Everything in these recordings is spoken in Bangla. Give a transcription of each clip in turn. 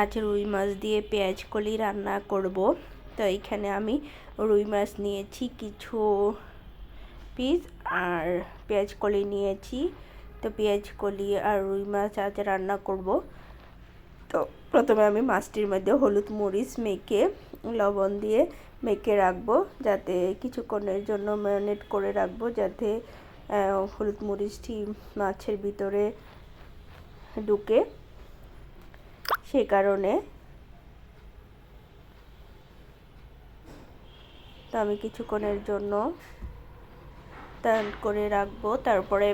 আজ রুই মাছ দিয়ে পেঁয়াজ কলি রান্না করব। তো এখানে আমি রুই মাছ নিয়েছি কিছু পিস আর পেঁয়াজ কলি নিয়েছি। তো পেঁয়াজ কলি আর রুই মাছ আজ রান্না করব। তো প্রথমে আমি মাছটির মধ্যে হলুদ মরিচ মেখে লবণ দিয়ে মেখে রাখব, যাতে কিছুক্ষণের জন্য ম্যারিনেট করে রাখব, যাতে হলুদ মরিচটি মাছের ভিতরে ঢুকে। সে কারণে তো আমি কিছুক্ষণের জন্য করে রাখব। তারপরে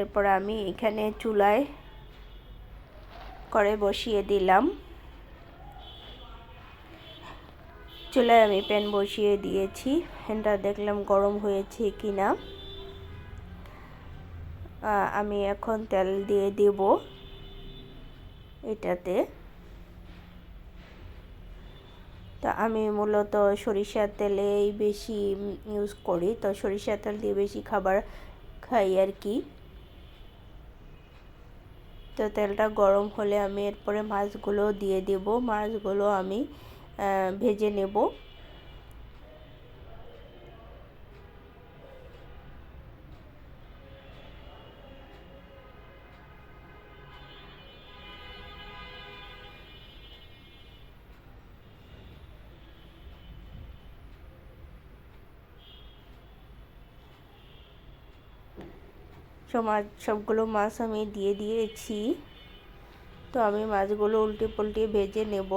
এরপর আমি এখানে চুলায় করে বসিয়ে দিলাম। চুলায় আমি প্যান বসিয়ে দিয়েছি। ফ্যানটা দেখলাম গরম হয়েছে কি না আমি এখন তেল দিয়ে দেব এটাতে। তো আমি মূলত সরিষার তেলেই বেশি ইউজ করি। তো সরিষার তেল দিয়ে বেশি খাবার খাই আর কি। তো তেলটা গরম হলে আমি এরপরে মাছগুলো দিয়ে দেব। মাছগুলো আমি ভেজে নেব। সমাজ, সবগুলো মাছ আমি দিয়ে দিয়েছি। তো আমি মাছগুলো উল্টে পুল্টে ভেজে নেব।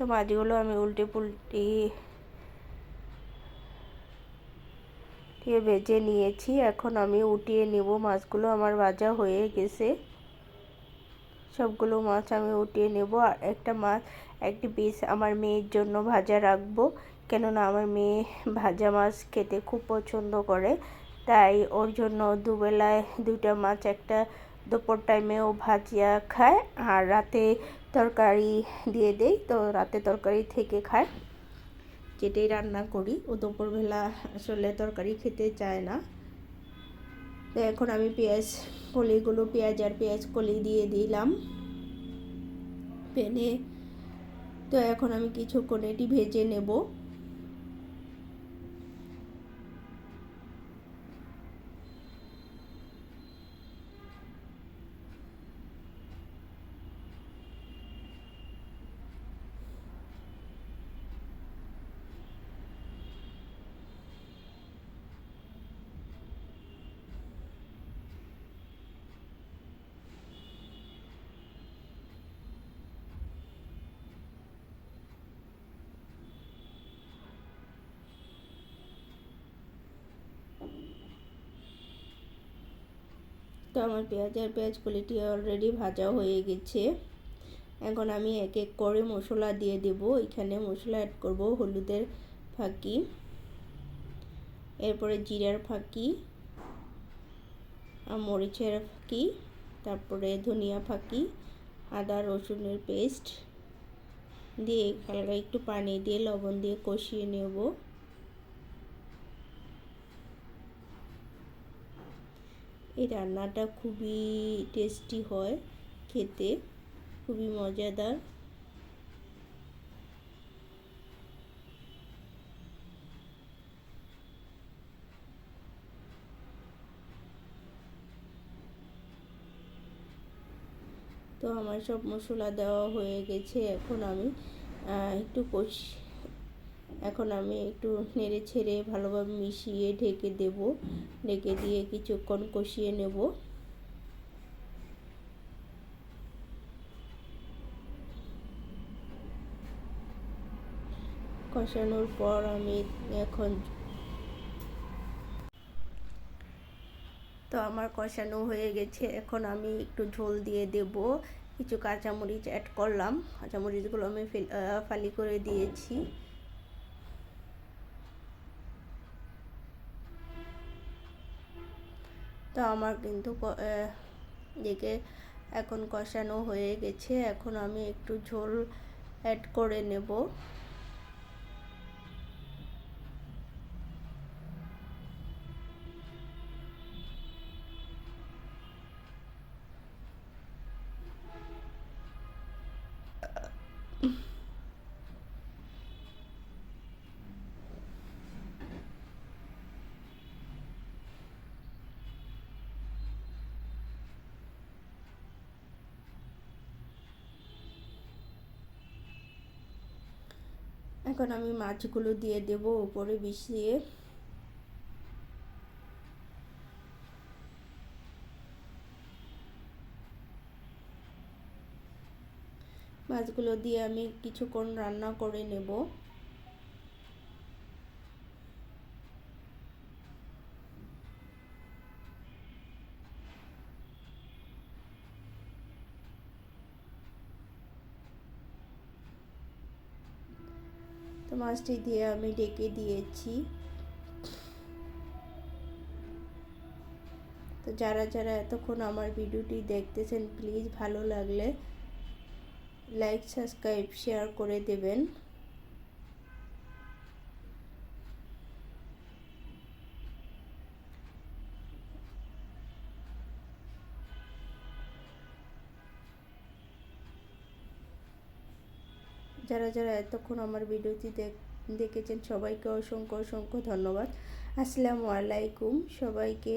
তো মাছগুলো আমি উল্টে পুল্টে দিয়ে ভেজে নিয়েছি। এখন আমি উঠিয়ে নেব। মাছগুলো আমার ভাজা হয়ে গেছে। সবগুলো মাছ আমি উঠিয়ে নেব। আর একটা মাছ, একটি পিস আমার মেয়ের জন্য ভাজা রাখব। কেননা আমার মেয়ে ভাজা মাছ খেতে খুব পছন্দ করে। তাই ওর জন্য দুবেলায় দুইটা মাছ একটা দুপুর টাইমেও ভাজিয়া খায়। আর রাতে তরকারি দিয়ে দেই, তো রাতে তরকারি থেকে খায় কেটেই রান্না করি। ও দুপুরবেলা আসলে তরকারি খেতে চায় না। তো এখন আমি পেঁয়াজ কলিগুলো, পেঁয়াজ আর পেঁয়াজ কলি দিয়ে দিলাম। পেনে, তো এখন আমি কিছুক্ষণ এটি ভেজে নেব। তো আমার পেঁয়াজ আর পেঁয়াজ কলিটি অলরেডি ভাজা হয়ে গেছে। এখন আমি এক এক করে মশলা দিয়ে দেব। এখানে মশলা অ্যাড করব হলুদের ফাঁকি, এরপরে জিরার ফাঁকি মরিচের ফাঁকি, তারপরে ধনিয়া ফাঁকি, আদা, রসুনের পেস্ট দিয়ে হালকা একটু পানি দিয়ে লবণ দিয়ে কষিয়ে নেব। এই রান্নাটা খুবই টেস্টি হয় খেতে, খুবই মজাদার। তো আমার সব মশলা দেওয়া হয়ে গেছে, এখন আমি একটু কষি এখন আমি একটু নেড়ে ছেড়ে ভালোভাবে মিশিয়ে ঢেকে দেব। ঢেকে দিয়ে কিছুক্ষণ কষিয়ে নেব। কষানোর পর আমি এখন তো আমার কষানো হয়ে গেছে। এখন আমি একটু ঝোল দিয়ে দেব। কিছু কাঁচামরিচ অ্যাড করলাম। কাঁচামরিচগুলো আমি ফালি করে দিয়েছি। তো আমার কিন্তু দেখে এখন কষানো হয়ে গেছে। এখন আমি একটু ঝোল অ্যাড করে নেব। এখন আমি মাছগুলো দিয়ে দেব উপরে বিষিয়ে মাছগুলো দিয়ে আমি কিছুক্ষণ রান্না করে নেব। তো মাছটি দিয়ে আমি ডেকে দিয়েছি। তো যারা যারা এতক্ষণ আমার ভিডিওটি দেখতেছেন, প্লিজ ভালো লাগলে লাইক, সাবস্ক্রাইব, শেয়ার করে দেবেন। যারা যারা এতক্ষণ আমার ভিডিওটি দেখেছেন সবাইকে অসংখ্য অসংখ্য ধন্যবাদ। আসসালামু আলাইকুম সবাইকে।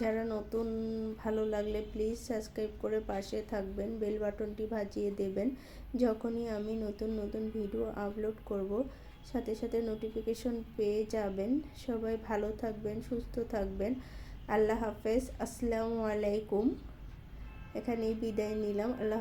যারা নতুন, ভালো লাগলে প্লিজ সাবস্ক্রাইব করে পাশে থাকবেন বেল বাটনটি বাজিয়ে দেবেন। যখনই আমি নতুন নতুন ভিডিও আপলোড করব, সাথে সাথে নোটিফিকেশন পেয়ে যাবেন। সবাই ভালো থাকবেন, সুস্থ থাকবেন। আল্লাহ হাফেজ, আসসালামু আলাইকুম। এখানেই বিদায় নিলাম। আল্লাহ